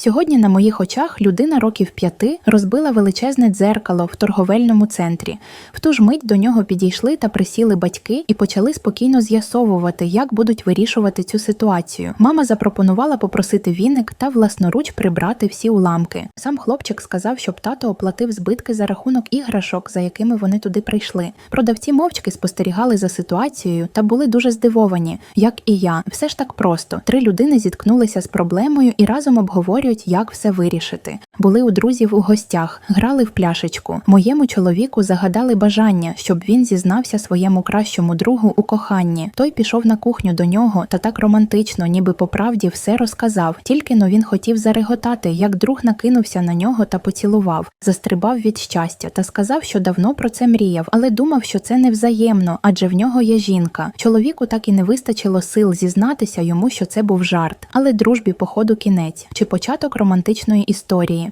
Сьогодні на моїх очах людина років п'яти розбила величезне дзеркало в торговельному центрі. В ту ж мить до нього підійшли та присіли батьки і почали спокійно з'ясовувати, як будуть вирішувати цю ситуацію. Мама запропонувала попросити віник та власноруч прибрати всі уламки. Сам хлопчик сказав, щоб тато оплатив збитки за рахунок іграшок, за якими вони туди прийшли. Продавці мовчки спостерігали за ситуацією та були дуже здивовані, як і я. Все ж так просто. Три людини зіткнулися з проблемою і разом обговорюють, як все вирішити. Були у друзів у гостях, грали в пляшечку. Моєму чоловіку загадали бажання, щоб він зізнався своєму кращому другу у коханні. Той пішов на кухню до нього та так романтично, ніби по правді все розказав. Тільки но він хотів зареготати, як друг накинувся на нього та поцілував, застрибав від щастя та сказав, що давно про це мріяв, але думав, що це невзаємно, адже в нього є жінка. Чоловіку так і не вистачило сил зізнатися йому, що це був жарт, але дружбі, походу, кінець чи початок романтичної історії.